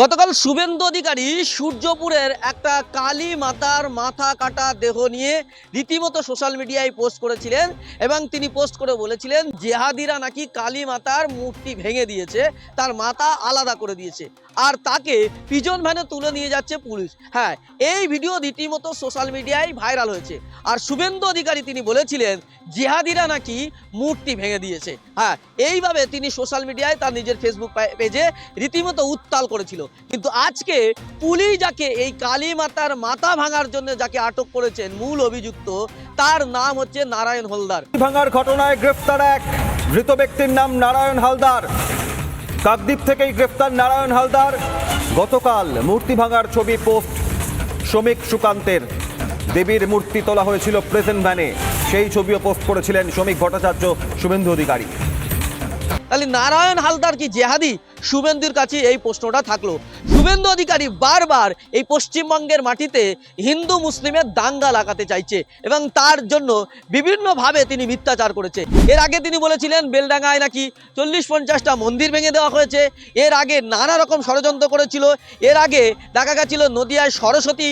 গতকাল শুভেন্দু অধিকারী সূর্যপুরের একটা কালী মাতার মাথা কাটা দেহ নিয়ে রীতিমতো সোশ্যাল মিডিয়ায় পোস্ট করেছিলেন এবং তিনি পোস্ট করে বলেছিলেন, জেহাদিরা নাকি কালী মাতার মূর্তি ভেঙে দিয়েছে, তার মাথা আলাদা করে দিয়েছে, আর তাকে পিজন ভ্যানে তুলে নিয়ে যাচ্ছে পুলিশ। হ্যাঁ এই ভিডিও রীতিমতো সোশ্যাল মিডিয়ায় ভাইরাল হয়েছে। আর শুভেন্দু অধিকারী তিনি বলেছিলেন, জেহাদিরা নাকি মূর্তি ভেঙে দিয়েছে। হ্যাঁ এইভাবে তিনি সোশ্যাল মিডিয়ায় তার নিজের ফেসবুক পেজে রীতিমতো উত্তাল করেছিল। কিন্তু আজকে পুলিশ যাকে এই কালী মাতার মাথা ভাঙার জন্য যাকে আটক করেছেন মূল অভিযুক্ত, তার নাম হচ্ছে নারায়ণ হলদার। ভাঙার ঘটনায় গ্রেফতার এক ধৃত ব্যক্তির নাম নারায়ণ হালদার। কাকদ্বীপ থেকেই গ্রেফতার নারায়ণ হালদার। গতকাল মূর্তি ভাঙার ছবি পোস্ট শ্রমিক সুকান্তের। দেবীর মূর্তি তোলা হয়েছিল প্রেজেন্ট ভ্যানে। সেই ছবিও পোস্ট করেছিলেন শ্রমিক ভট্টাচার্য শুভেন্দু অধিকারী। তাহলে নারায়ণ হালদার কি জেহাদি? শুভেন্দুর কাছে এই প্রশ্নটা থাকল। শুভেন্দু অধিকারী বারবার এই পশ্চিমবঙ্গের মাটিতে হিন্দু মুসলিমের দাঙ্গা লাগাতে চাইছে এবং তার জন্য বিভিন্নভাবে তিনি মিথ্যাচার করেছে। এর আগে তিনি বলেছিলেন, বেলডাঙ্গায় নাকি চল্লিশ পঞ্চাশটা মন্দির ভেঙে দেওয়া হয়েছে। এর আগে নানা রকম ষড়যন্ত্র করেছিল। এর আগে দেখা গেছিল, নদিয়ায় সরস্বতী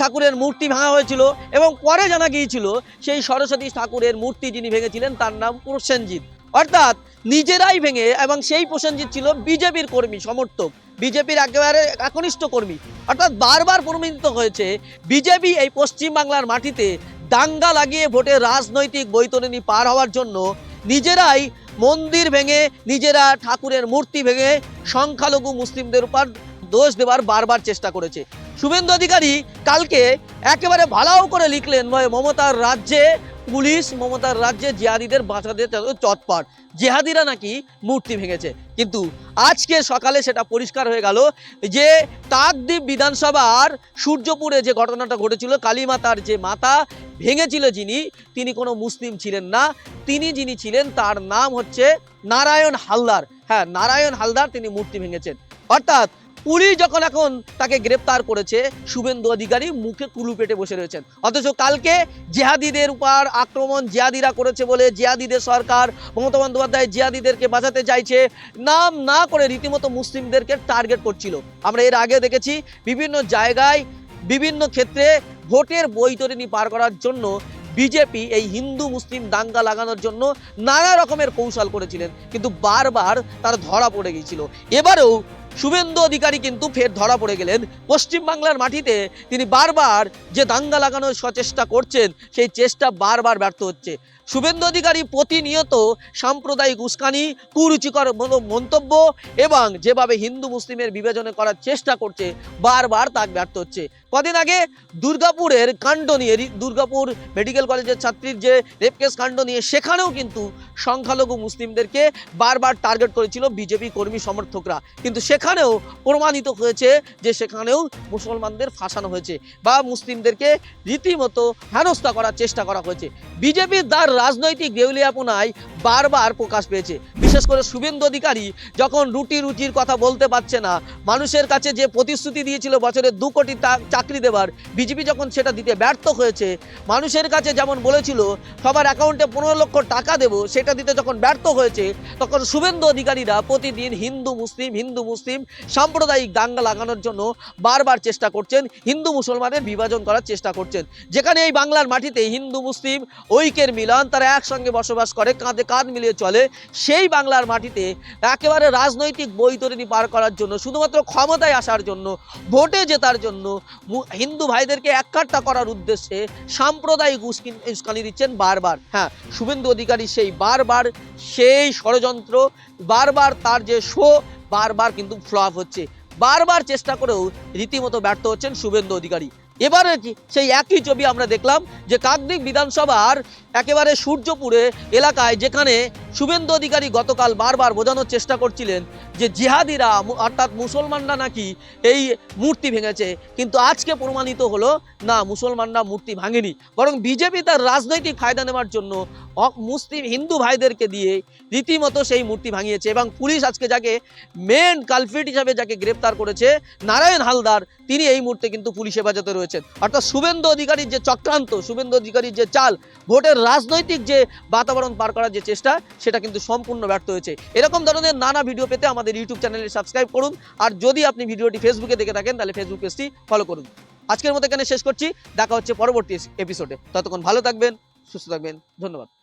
ঠাকুরের মূর্তি ভাঙা হয়েছিল এবং পরে জানা গিয়েছিল, সেই সরস্বতী ঠাকুরের মূর্তি যিনি ভেঙেছিলেন, তার নাম প্রসেনজিৎ অর্থাৎ নিজেরাই ভেঙে এবং সেই প্রসেনজিৎ ছিল বিজেপির কর্মী, সমর্থক। বিজেপির একেবারে একনিষ্ঠ কর্মী। অর্থাৎ বারবার প্রমাণিত হয়েছে, বিজেপি এই পশ্চিমবাংলার মাটিতে দাঙ্গা লাগিয়ে ভোটে রাজনৈতিক বৈতরণী পার হওয়ার জন্য নিজেরাই মন্দির ভেঙে, নিজেরা ঠাকুরের মূর্তি ভেঙে সংখ্যালঘু মুসলিমদের উপর দোষ দেওয়ার বারবার চেষ্টা করেছে। শুভেন্দু অধিকারী কালকে একেবারে ভালাও করে লিখলেন মমতার রাজ্যে পুলিশ, মমতার রাজ্যে জিহাদিদের বাঁচাতে চটপট। জেহাদিরা নাকি মূর্তি ভেঙেছে। কিন্তু আজকে সকালে সেটা পরিষ্কার হয়ে গেল যে কাকদ্বীপ বিধানসভার সূর্যপুরে যে ঘটনাটা ঘটেছিল, কালীমাতার যে মাতা ভেঙেছিল যিনি, তিনি কোনো মুসলিম ছিলেন না। তিনি যিনি ছিলেন, তার নাম হচ্ছে নারায়ণ হালদার। হ্যাঁ নারায়ণ হালদার তিনি মূর্তি ভেঙেছেন। অর্থাৎ পুলিশ যখন এখন তাকে গ্রেপ্তার করেছে, শুভেন্দু অধিকারী মুখে কুলু পেটে বসে রয়েছেন। অথচ কালকে জিহাদিদের উপর আক্রমণ জিহাদিরা করেছে বলে জিহাদিদের সরকার, মমতা বন্দ্যোপাধ্যায় জিহাদিদেরকে বাঁচাতে চাইছে, নাম না করে রীতিমতো মুসলিমদেরকে টার্গেট করছিল। আমরা এর আগে দেখেছি, বিভিন্ন জায়গায়, বিভিন্ন ক্ষেত্রে ভোটের বৈতরণী পার করার জন্য বিজেপি এই হিন্দু মুসলিম দাঙ্গা লাগানোর জন্য নানা রকমের কৌশল করেছিলেন। কিন্তু বারবার তার ধরা পড়ে গিয়েছিল। এবারেও শুভেন্দু অধিকারী কিন্তু ফের ধরা পড়ে গেলেন। পশ্চিমবাংলার মাটিতে তিনি বারবার যে দাঙ্গা লাগানোর সচেষ্টা করছেন, সেই চেষ্টা বারবার ব্যর্থ হচ্ছে। শুভেন্দু অধিকারী প্রতিনিয়ত সাম্প্রদায়িক উস্কানি, কুরুচিকর মন্তব্য এবং যেভাবে হিন্দু মুসলিমের বিবেচনা করার চেষ্টা করছে, বারবার তা ব্যর্থ হচ্ছে। কদিন আগে দুর্গাপুরের কাণ্ড নিয়ে দুর্গাপুর মেডিকেল কলেজের ছাত্রীর যে রেপ কেস কাণ্ড নিয়ে, সেখানেও কিন্তু সংখ্যালঘু মুসলিমদেরকে বারবার টার্গেট করেছিল বিজেপি কর্মী সমর্থকরা। কিন্তু সেখানেও প্রমাণিত হয়েছে যে সেখানেও মুসলমানদের ফাঁসানো হয়েছে বা মুসলিমদেরকে রীতিমতো হেনস্থা করার চেষ্টা করা হয়েছে। বিজেপির তার রাজনৈতিক দেউলিয়াপনায় বারবার প্রকাশ পেয়েছে। বিশেষ করে শুভেন্দু অধিকারী যখন রুটি রুচির কথা বলতে পারছে না, মানুষের কাছে যে প্রতিশ্রুতি দিয়েছিল বছরে দু কোটি চাকরি দেবার, বিজেপি যখন সেটা দিতে ব্যর্থ হয়েছে, মানুষের কাছে যেমন বলেছিল, সবার অ্যাকাউন্টে পনেরো লক্ষ টাকা দেবো, সেটা দিতে যখন ব্যর্থ হয়েছে, তখন শুভেন্দু অধিকারীরা প্রতিদিন হিন্দু, মুসলিম হিন্দু, মুসলিম সাম্প্রদায়িক দাঙ্গা লাগানোর জন্য বারবার চেষ্টা করছেন, হিন্দু মুসলমানের বিভাজন করার চেষ্টা করছেন। যেখানে এই বাংলার মাটিতে হিন্দু, মুসলিম ঐক্যের মিলন, তারা একসঙ্গে বসবাস করে, কাঁধে কাঁধ মিলিয়ে চলে, সেই বাংলার মাটিতে একেবারে রাজনৈতিক বৈতরণী পার করার জন্য, শুধুমাত্র ক্ষমতায় আসার জন্য, ভোটে জেতার জন্য হিন্দু ভাইদেরকে এককাট্টা করার উদ্দেশ্যে সাম্প্রদায়িক উস্কিন- উস্কানি দিচ্ছেন বারবার। হ্যাঁ শুভেন্দু অধিকারী সেই বারবার সেই ষড়যন্ত্র, বারবার তার যে শো বারবার কিন্তু ফ্লপ হচ্ছে। বারবার চেষ্টা করেও রীতিমতো ব্যর্থ হচ্ছেন শুভেন্দু অধিকারী। এবারে সেই একই ছবি আমরা দেখলাম যে কাকদ্বীপ বিধানসভার একেবারে সূর্যপুরে এলাকায় যেখানে শুভেন্দু অধিকারী গতকাল বারবার বোঝানোর চেষ্টা করছিলেন যে জিহাদিরা অর্থাৎ মুসলমানরা নাকি এই মূর্তি ভেঙেছে। কিন্তু আজকে প্রমাণিত হলো, না, মুসলমানরা মূর্তি ভাঙেনি। বরং বিজেপি তার রাজনৈতিক ফায়দা নেওয়ার জন্য মুসলিম হিন্দু ভাইদেরকে দিয়ে রীতিমতো সেই মূর্তি ভাঙিয়েছে এবং পুলিশ আজকে যাকে মেন কালফিট হিসাবে যাকে গ্রেপ্তার করেছে, নারায়ণ হালদার, তিনি এই মুহূর্তে কিন্তু পুলিশ হেফাজতে রয়েছে। হয়েছেন। অর্থাৎ শুভেন্দু অধিকারীর যে চক্রান্ত, শুভেন্দু অধিকারীর যে চাল, ভোটের রাজনৈতিক যে বাতাবরণ পার করার যে চেষ্টা, সেটা কিন্তু সম্পূর্ণ ব্যর্থ হয়েছে। এরকম ধরনের নানা ভিডিও পেতে আমাদের ইউটিউব চ্যানেলে সাবস্ক্রাইব করুন। আর যদি আপনি ভিডিওটি ফেসবুকে দেখে থাকেন, তাহলে ফেসবুক পেজটি ফলো করুন। আজকের মতো এখানে শেষ করছি। দেখা হচ্ছে পরবর্তী এপিসোডে। ততক্ষণ ভালো থাকবেন, সুস্থ থাকবেন। ধন্যবাদ।